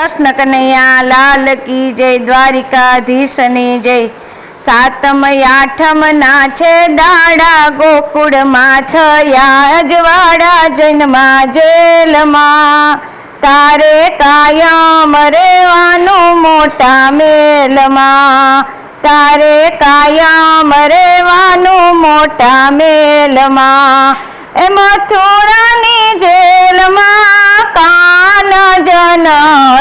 કૃષ્ણ કનૈયા લાલ કી જય, દ્વારિકાધીશની જય. સાતમ આઠમ ના છે, દાડા ગોકુળમાં થયા અજવાડા જન્મા જેલમાં. તારે કાયમ રેવાનું મોટા મેલમાં. તારે કાયમ રેવાનું મોટા મેલમાં. એ મથુરાની જેલમાં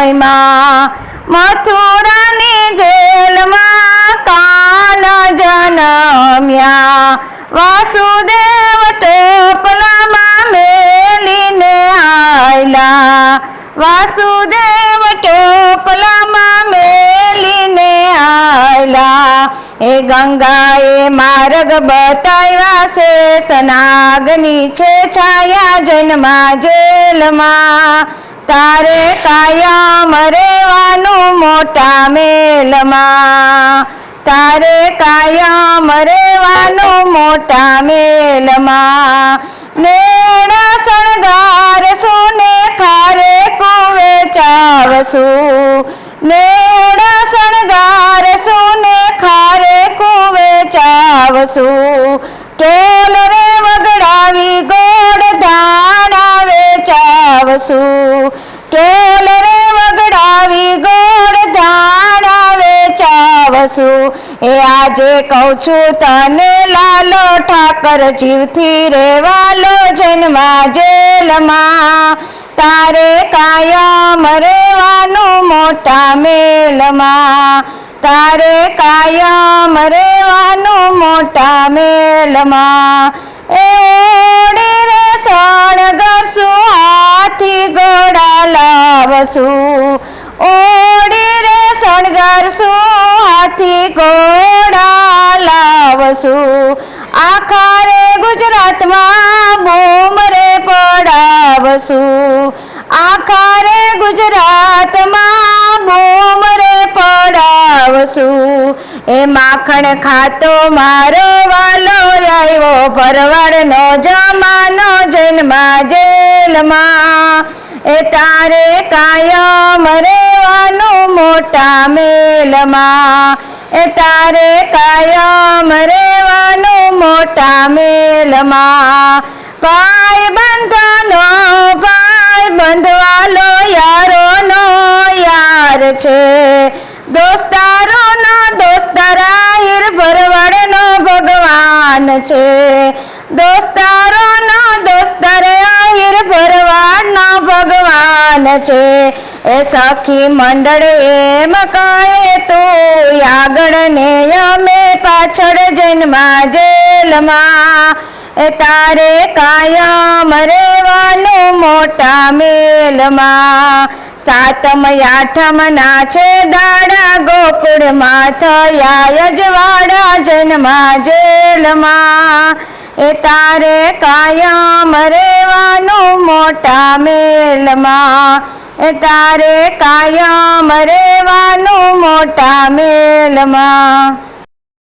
જનયમાં મથુરાની જેલમાં કાલ જનમ્યા. વાસુદેવ ટોપલામાં મેલીને આયલા. વાસુદેવ ટોપલામાં મેલીને આયલા. એ ગંગાએ માર્ગ બતાવ્યા છે, સનાગની છે છાયા જન્મા જેલમાં. તારે કાયમ રેવાનું મોટા મેલમાં. તારે કાયમ રેવાનું મોટા મેલમાં. નેણા શણગાર સુને ખારે કુવે ચાવશું નેણા શણગાર સુને ખારે કુવે ચાવસું. વેચાવસું ટોલ રે વગડાવી ગોળ ધાણા વેચાવશું એ આજે કહું છું તને લાલો ઠાકર જીવથી રેવાલો જન્મા જેલમાં. તારે કાયમ રેવાનું મોટા મેલમાં. તારે કાયમ રેવાનું મોટા મેલમાં. એ ઓડી રે શણગારશું, હાથી ઘોડા લાવશું. આખા રે ગુજરાતમાં બૂમ રે પડાવશું. આખા રે ગુજરાતમાં બૂમ રે પડાવશું. એ માખણ ખાતો મારો વાલો આવ્યો, ભરવાડનો જમાનો જન્મા જેલમાં એ તારે કાયમ રેવાનું મોટા મેલમાં. એ તારે કાયમ રેવાનું મોટા મેલમાં. ભાઈ બંધનો ભગવાન છે, એ સખી મંડળ એમ કહે તું આગળ ને અમે પાછળ જન્મા જેલમાં. એ તારે કાયમ રેવાનું મોટા મેલમાં. સાતમ આઠમ ના છે દાડા ગોકુળમાં થયા યજવાડા જન્મા જેલમાં. એ તારે કાયમ રેવાનું મોટા મેલમાં. એ તારે કાયમ રેવાનું મોટા મેલમાં.